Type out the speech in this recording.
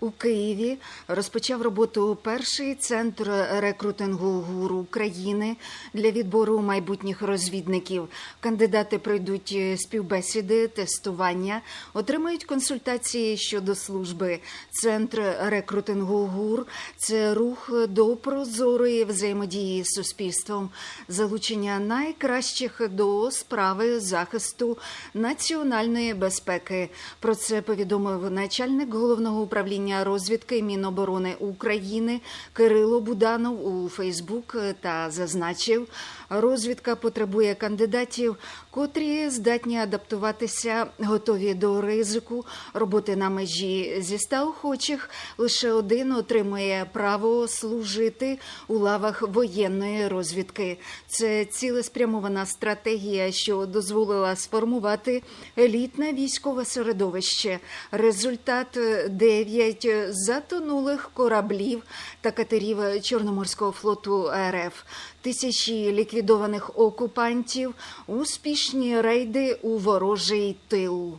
У Києві розпочав роботу перший центр рекрутингу ГУР України для відбору майбутніх розвідників. Кандидати пройдуть співбесіди, тестування, отримають консультації щодо служби. Центр рекрутингу ГУР це рух до прозорої взаємодії з суспільством, залучення найкращих до справи захисту національної безпеки. Про це повідомив начальник головного управління розвідки Міноборони України Кирило Буданов у Фейсбук та зазначив, розвідка потребує кандидатів, котрі здатні адаптуватися, готові до ризику роботи на межі зі ста охочих. Лише один отримує право служити у лавах воєнної розвідки. Це цілеспрямована стратегія, що дозволила сформувати елітне військове середовище. Результат 9 затонулих кораблів та катерів Чорноморського флоту РФ, тисячі ліквідованих окупантів, успішні рейди у ворожий тил.